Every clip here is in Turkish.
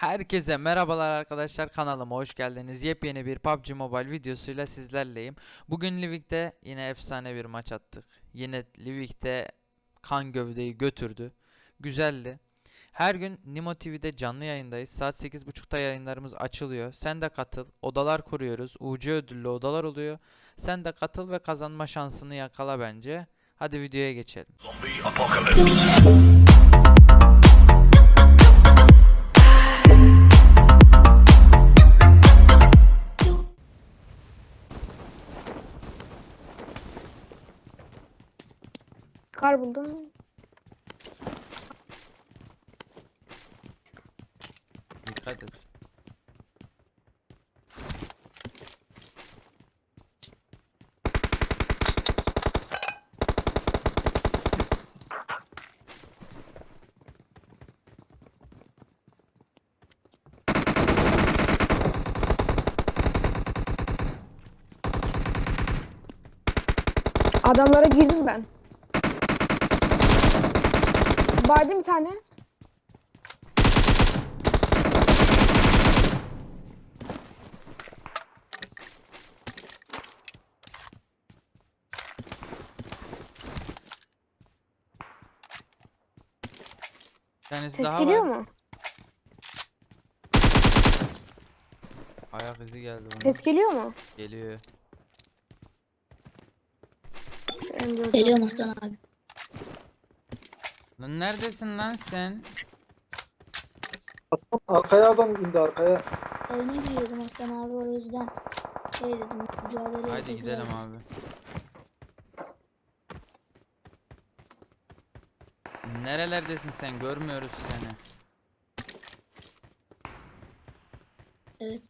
Herkese merhabalar arkadaşlar kanalıma hoş geldiniz. Yepyeni bir PUBG Mobile videosuyla sizlerleyim. Bugün Livik'te yine efsane bir maç attık. Yine Livik'te kan gövdeyi götürdü. Güzeldi. Her gün Nimo TV'de canlı yayındayız. Saat 8.30'da yayınlarımız açılıyor. Sen de katıl. Odalar kuruyoruz. UC ödüllü odalar oluyor. Sen de katıl ve kazanma şansını yakala bence. Hadi videoya geçelim. Zombie apocalypse. Adamlara girdim ben. Vardı bir tane. Tanesi Ses daha geliyor var. mu? Ayak izi geldi bana. Ses geliyor mu? Geliyor. M4'ü Geliyorum Aslan abi. Lan neredesin lan sen? Aslan arkaya adam indi arkaya. Oyuna giriyordum Aslan abi o yüzden. Şey dedim mücadele Haydi edeceğiz gidelim abi. Nerelerdesin sen? Görmüyoruz seni. Evet.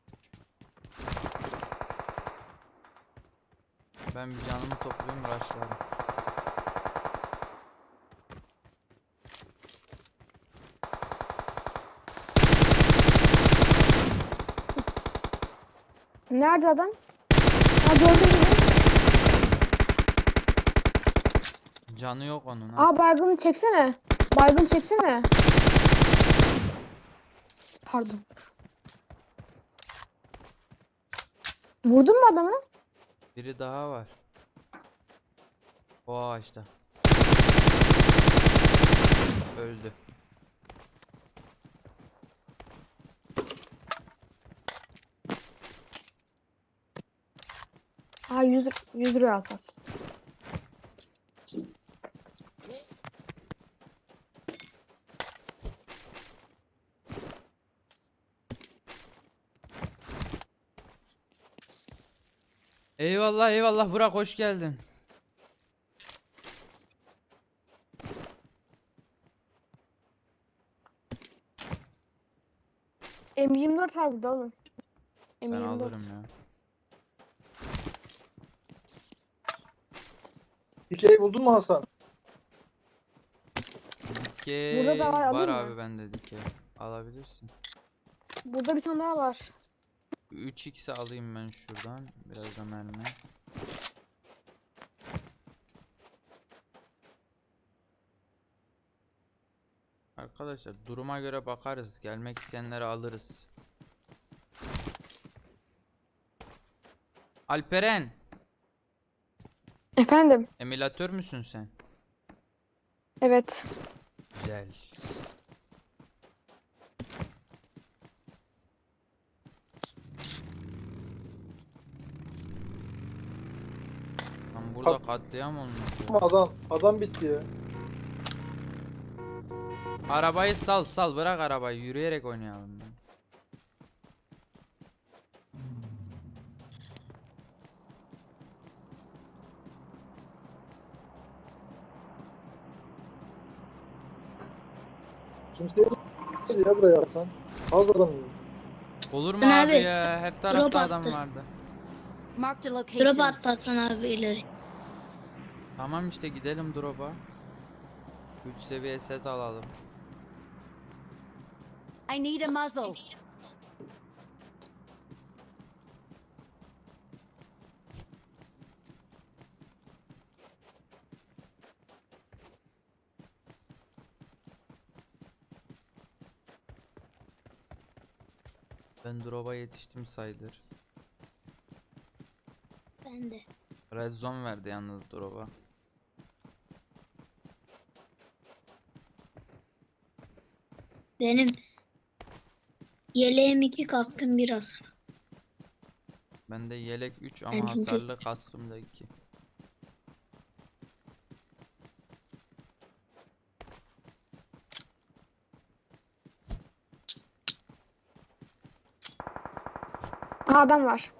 Ben bir canımı toplayayım başlarım. Nerede adam? Ha gördüm. Canı yok onun ha. Aa baygını çeksene. Baygın çeksene. Pardon. Vurdun mu adamı? Biri daha var. O ağaçta. Öldü. Aa 100, 100 lira alpas. Eyvallah eyvallah Burak hoş geldin. M24 var burada oğlum. Ben M24. alırım ya. Dikeyi buldun mu Hasan? Dikey Burada da var, var alayım mı? abi bende dikey. Alabilirsin. Burada bir tane daha var. 3x'i alayım ben şuradan. Biraz da mermi. Arkadaşlar duruma göre bakarız. Gelmek isteyenleri alırız. Alperen, Efendim. emülatör müsün sen? Evet. Güzel. Burada katliam olmuş ya. Adam adam bitti ya. Arabayı sal sal bırak arabayı yürüyerek oynayalım. ya. Kimse yok ya buraya Hasan. Az adam. Olur mu Lan abi, abi, ya? Her tarafta adam attı. vardı. Marked a Drop location. attı Aslan abi ileri. Tamam işte gidelim drop'a. 3 seviye set alalım. I need a muzzle. Ben drop'a yetiştim sayılır. Ben de. Red zone verdi yalnız drop'a. Benim yeleğim iki kaskım biraz. Bende yelek 3 ama Ben çünkü- hasarlı kaskım da 2. Aha adam var.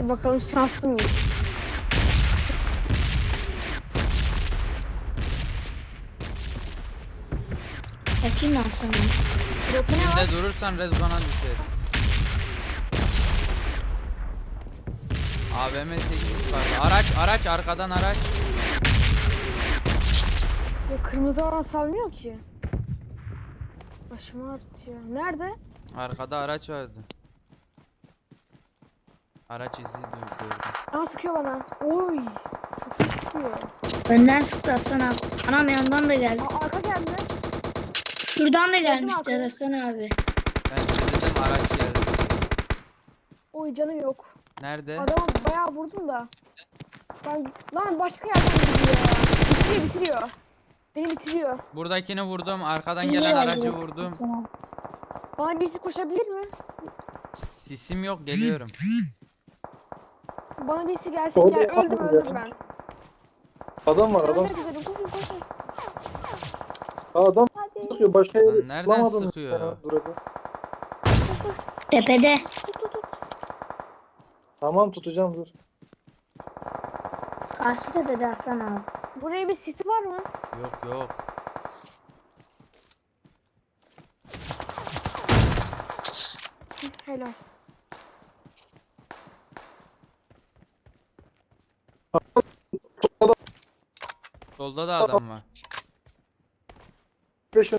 Bakalım şanslı mıyız? Bakayım ben sana. Drop'u ne var? Dibinde durursan red zone'a düşeriz. AVM 8 var. Araç araç arkadan araç. Ya kırmızı olan salmıyor ki. Başım artıyor. Nerede? Arkada araç vardı. Araç izi du- gördüm. Aa sıkıyor bana. Oy. Çok iyi sıkıyor. Önden sıktı Hasan abi. Anam yandan da geldi. Aa, arka geldi. Şuradan da gelmişti. Hasan abi. Ben size dedim araç geldi. Oy canı yok. Nerede? Adamı bayağı vurdum da. Ben lan başka yerden gidiyor ya. Bitiriyor bitiriyor. Beni bitiriyor. Buradakini vurdum. Arkadan Niye gelen aracı yaptın vurdum. Hasan abi? Bana birisi koşabilir mi? Sisim yok geliyorum. Bana birisi gelsin Orada gel. Öldüm öldüm ya. ben. Adam var adam. de gidelim. Koşun koşun. Aa, adam sıkıyor. Başka yere Lan nereden bulamadım sıkıyor? ya. Tepede. Tamam tutacağım dur. Karşı tepede Hasan abi. Buraya bir sisi var mı? Yok yok. Helal. Solda da adam var. 5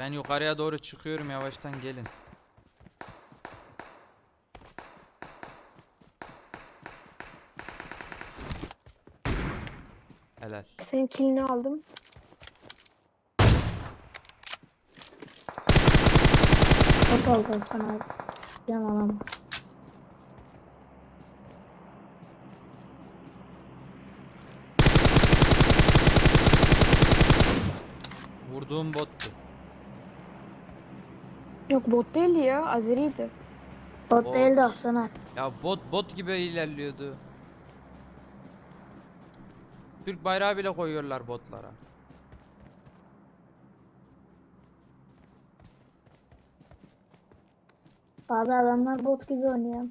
ben yukarıya doğru çıkıyorum yavaştan gelin. Helal. Senin kilini aldım. Çok oldu sana. Yan alamam. Vurduğum bottu. Yok bot değildi ya. Azeri'ydi. Bot Bot. değildi Hasan abi. Ya bot bot gibi ilerliyordu. Türk bayrağı bile koyuyorlar botlara. Bazı adamlar bot gibi oynuyor.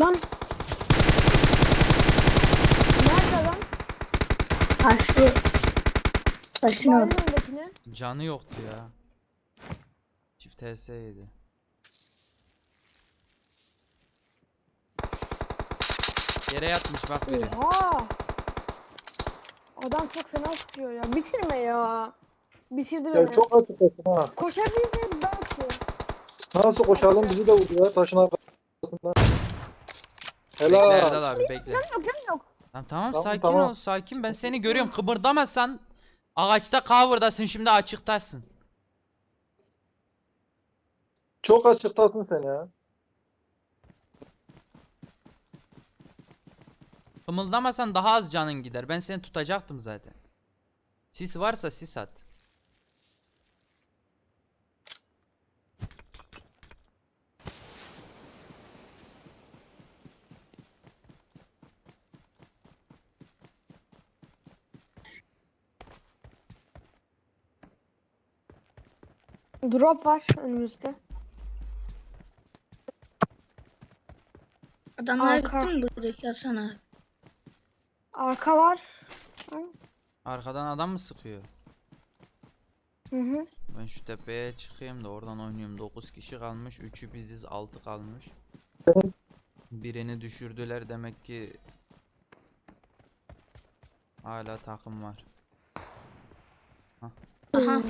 Lan. Nerede adam? Karşı öndekine. Canı yoktu ya. Çift TS yedi. Yere yatmış bak biri. Oha. Adam çok fena sıkıyor ya. Bitirme ya. Bitirdi beni. Ya çok açıklasın ha. Koşabilirsin belki. Nasıl koşalım bizi de vurdu ya taşın arkasından. Bekle Helal. Erdal abi bekle. Yok yok. Tamam, tamam Tamam, sakin tamam. ol sakin ben seni görüyorum kıpırdamasan ağaçta cover'dasın şimdi açıktasın. Çok açıktasın sen ya. Kımıldamasan daha az canın gider. Ben seni tutacaktım zaten. Sis varsa sis at. Drop var önümüzde. Adamlar Arka. gitti mi buradaki Hasan abi? Arka var. Arkadan adam mı sıkıyor? Hı hı. Ben şu tepeye çıkayım da oradan oynuyorum. 9 kişi kalmış. 3'ü biziz 6 kalmış. Birini düşürdüler demek ki hala takım var. Aha.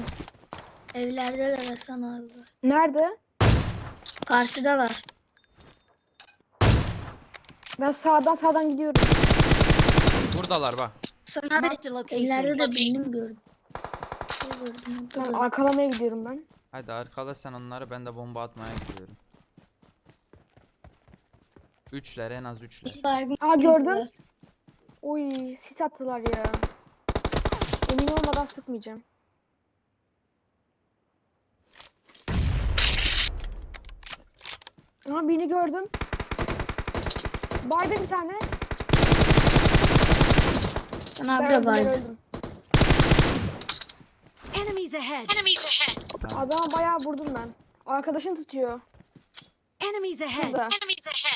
Evlerdeler Hasan abi. Nerede? Karşıdalar. Ben sağdan sağdan gidiyorum. Buradalar bak. Hasan abi Marked a location. ellerde de benim gördüm. Şey gördüm, orada da. arkalamaya gidiyorum ben. Hadi arkala sen onları ben de bomba atmaya gidiyorum. Üçler en az üçler. Bir baygın Aa gördüm. var. Oy sis attılar ya. Emin olmadan sıkmayacağım. Aa birini gördüm. Baydı bir tane. Ben abi de ben vardı. öldüm. Enemies ahead. Adama bayağı vurdum ben. Arkadaşın tutuyor. Enemies ahead. Şurada.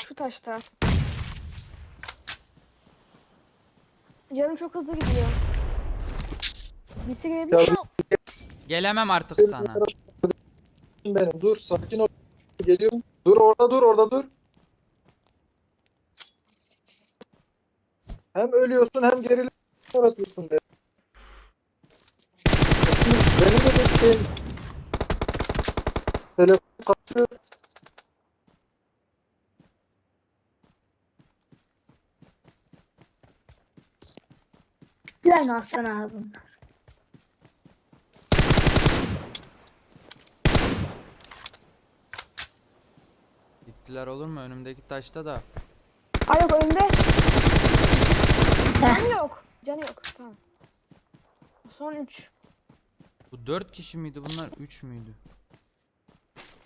Şu taşta. Canım çok hızlı gidiyor. Birisi gelebilir. Ya Gelemem artık sana. benim dur sakin ol. Geliyorum. Dur orada dur orada dur. Hem ölüyorsun hem gerilim yaratıyorsun be. Benim de bir telefon kaçıyor. Mi Hasan abi Gittiler olur mu? Önümdeki taşta da. Ay yok önde. Canı yok. Canı yok. Tamam. Son 3. Bu dört kişi miydi bunlar? Üç müydü?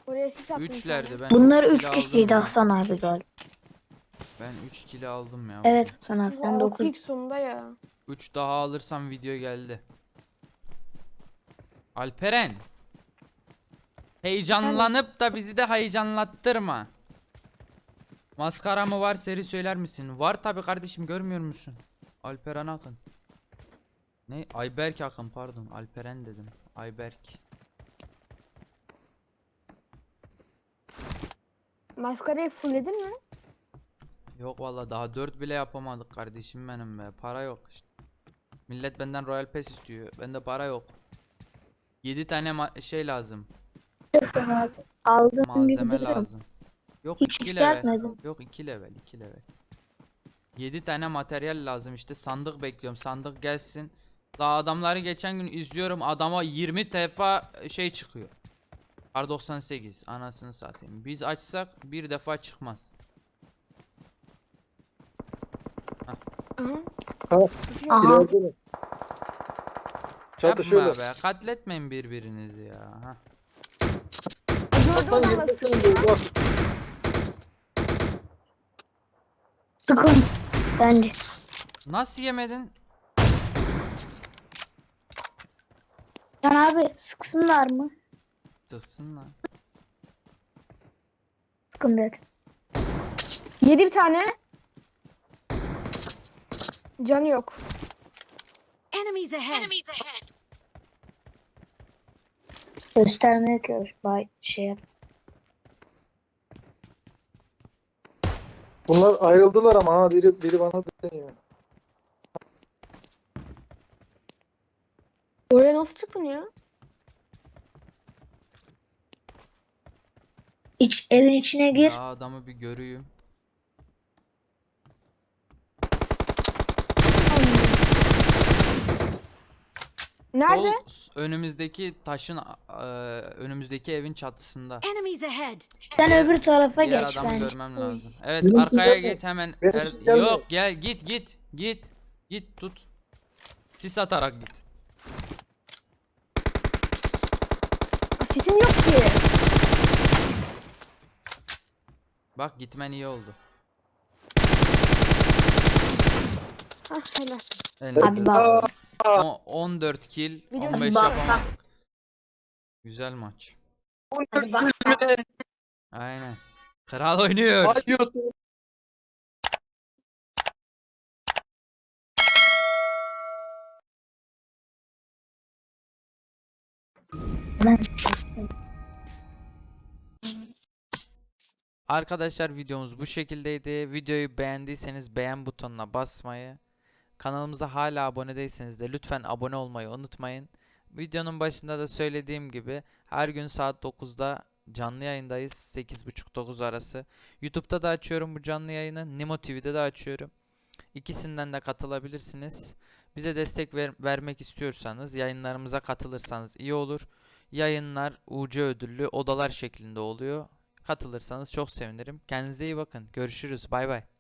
Oraya sis attım. Üçlerdi ben Bunlar üç 3 aldım kişiydi ya. Hasan abi galiba. Ben 3 kilo aldım ya. Evet Hasan abi sen Bu 9. 6x sonunda ya. 3 daha alırsam video geldi. Alperen. Heyecanlanıp da bizi de heyecanlattırma. Maskara mı var seri söyler misin? Var tabi kardeşim görmüyor musun? Alperen Akın. Ne? Ayberk Akın pardon. Alperen dedim. Ayberk. Maskarayı fullledin mi? Yok valla daha 4 bile yapamadık kardeşim benim be. Para yok işte. Millet benden Royal Pass istiyor. Bende para yok. 7 tane şey lazım. Hasan abi. Aldım Malzeme bildirim. lazım. Yok Hiç 2 level. yapmadım. Yok 2 level, 2 level. 7 tane materyal lazım işte sandık bekliyorum. Sandık gelsin. Daha adamları geçen gün izliyorum. Adama 20 defa şey çıkıyor. R98 anasını satayım. Biz açsak bir defa çıkmaz. Aha. Çatışıyorlar. Yapma be. Katletmeyin birbirinizi ya. Hah. Senin bak. Sıkın. Bence. Nasıl yemedin? Hasan abi sıksınlar mı? Tıksın lan. Sıkın dedi. Yedi bir tane. Canı yok. Enemies ahead. Göstermeye bay şey yap. Bunlar ayrıldılar ama ha biri biri bana deniyor. Oraya nasıl çıktın ya? İç, evin içine gir. Ya adamı bir göreyim. Nerede? Sol önümüzdeki taşın e, önümüzdeki evin çatısında. Enemies ahead. Sen öbür tarafa Diğer geç adamı bence. görmem lazım. Evet Benim arkaya git hemen. Benim Er-. Yok gel git git git git tut. Sis atarak git. Sesim yok ki. Bak gitmen iyi oldu. Hah helal. Hadi bak. Sağlık. O- 14 kill, Biliyorum. 15 Bak, yapamadık. Güzel maç. Hadi bak. Aynen. Kral oynuyor. YouTube. Arkadaşlar videomuz bu şekildeydi. Videoyu beğendiyseniz beğen butonuna basmayı, kanalımıza hala abone değilseniz de lütfen abone olmayı unutmayın. Videonun başında da söylediğim gibi her gün saat 9'da canlı yayındayız 8.30-9 arası. YouTube'da da açıyorum bu canlı yayını. Nimo TV'de de açıyorum. İkisinden de katılabilirsiniz. Bize destek ver- vermek istiyorsanız yayınlarımıza katılırsanız iyi olur. Yayınlar UC ödüllü odalar şeklinde oluyor. Katılırsanız çok sevinirim. Kendinize iyi bakın. Görüşürüz. Bay bay.